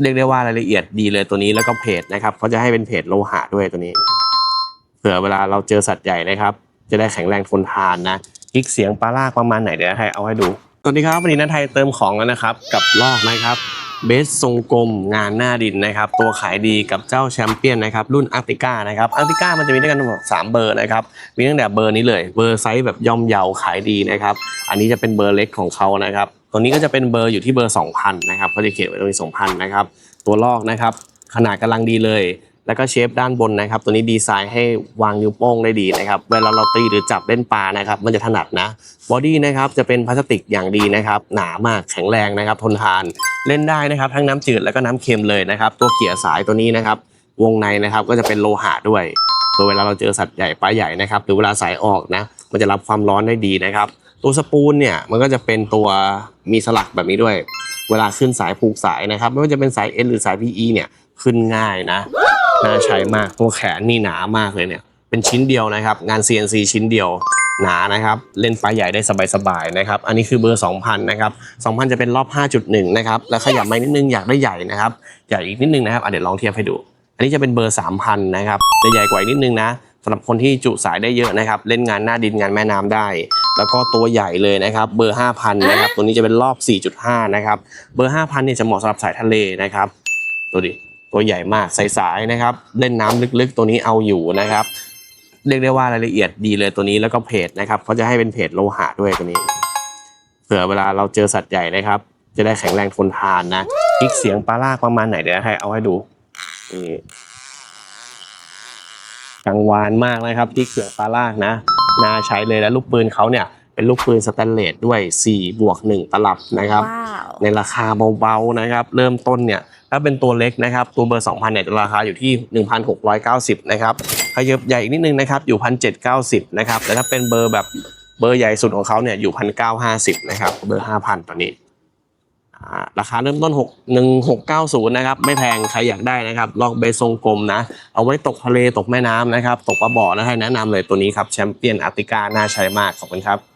เรียกได้ว่ารายละเอียดดีเลยตัวนี้แล้วก็เพจนะครับเขาจะให้เป็นเพจโลหะด้วยตัวนี้เผื่อเวลาเราเจอสัตว์ใหญ่นะครับ จะได้แข็งแรงทนทานนะคลิกเสียงปลาลากประมาณไหนเดี๋ยวให้เอาให้ดูสวัสดีครับวันนี้นัทไทยเติมของแล้วนะครับ กับลอกนะครับเบสทรงกลมงานหน้าดินนะครับ ตัวขายดีกับเจ้าแชมเปี้ยนนะครับ รุ่นอาร์ติก้านะครับอาร์ติก้ามันจะมีด้วยกันทั้งหมดสามเบอร์นะครับ มีตั้งแต่เบอร์นี้เลย เบอร์ไซส์แบบย่อมเยาขายดีนะครับ อันนี้จะเป็นเบอร์เล็กของเขานะครับ ตัวนี้ก็จะเป็นเบอร์อยู่ที่เบอร์ 2,000 นะครับเขาจะเขียนไว้ตรงนี้2,000 นะครับ ตัวลอกนะครับ ขนาดกำลังดีเลย แล้วก็เชฟด้านบนนะครับ ตัวนี้ดีไซน์ให้วางนิ้วโป้งได้ดีนะครับ เวลาเราตีหรือจับเล่นปลานะครับ มันจะถนัดนะ บอดี้นะครับจะเป็นพลาสติกอย่างดีนะครับ หนามากแข็งแรงนะครับ ทนทาน เล่นได้นะครับ ทั้งน้ำจืดแล้วก็น้ำเค็มเลยนะครับ ตัวเกี่ยสายตัวนี้นะครับ วงในนะครับก็จะเป็นโลหะด้วยเวลาเราเจอสัตว์ใหญ่ปลาใหญ่นะครับ หรือเวลาสายออกนะ มันจะรับความร้อนได้ดีนะครับ ตัวสปูลเนี่ยมันก็จะเป็นตัวมีสลักแบบนี้ด้วย เวลาขึ้นสายผูกสายนะครับ ไม่ว่าจะเป็นสาย N หรือสาย PE เนี่ยขึ้นง่ายนะน่าใช้มากตัวแขนนี่หนามากเลยเนี่ยเป็นชิ้นเดียวนะครับ งาน CNC ชิ้นเดียวหนานะครับ เล่นปลาใหญ่ได้สบายๆนะครับ อันนี้คือเบอร์ 2,000 นะครับ 2,000 จะเป็นรอบ 5.1 นะครับ แล้วขยับมานิดนึงอยากได้ใหญ่นะครับ ใหญ่อีกนิดนึงนะครับเดี๋ยวลองเทียบให้ดู อันนี้จะเป็นเบอร์ 3,000 นะครับ จะใหญ่กว่านิดนึงนะสำหรับคนที่จุสายได้เยอะนะครับ เล่นงานหน้าดินงานแม่น้ำได้ แล้วก็ตัวใหญ่เลยนะครับเบอร์ 5,000 นะครับ ตัวนี้จะเป็นรอบ 4.5 นะครับ เบอร์ 5,000 เนี่ยจะเหมาะสำหรับสายทะเลนะครับดูดิตัวใหญ่มากใสายๆนะครับ เล่นน้ำลึกๆ ตัวนี้เอาอยู่นะครับ เรียกได้ว่ารายละเอียดดีเลยตัวนี้แล้วก็เพจนะครับเขาจะให้เป็นเพจโลหะด้วยตัวนี้เผื่อเวลาเราเจอสัตว์ใหญ่นะครับ จะได้แข็งแรงทนทานนะคลิกเสียงปลาลากประมาณไหนเดี๋ยวให้เอาให้ดูนี่กังวานมากนะครับคลิกเสียงปลาลากนะ น่าใช้เลยแล้วลูกปืนเขาเนี่ยเป็นลูกปืนสแตนเลสด้วย4บวก1ตลับนะครับว้าวในราคาเบาๆนะครับ เริ่มต้นเนี่ยถ้าเป็นตัวเล็กนะครับ ตัวเบอร์ 2,000เนี่ยจะราคาอยู่ที่ 1,690 นะครับขยับใหญ่อีกนิดนึงนะครับ อยู่ 1,790 นะครับ แต่ถ้าเป็นเบอร์แบบเบอร์ใหญ่สุดของเขาเนี่ยอยู่ 1,950 นะครับ เบอร์ 5,000 ตอนนี้อ่า ราคาเริ่มต้น6 1690นะครับไม่แพงใครอยากได้นะครับลองเบสทรงกลมนะ เอาไว้ตกทะเลตกแม่น้ำนะครับ ตกปลาบ่อนะให้แนะนำเลยตัวนี้ครับแชมเปี้ยนอาร์ติกาน่าใช้มากขอบคุณครับ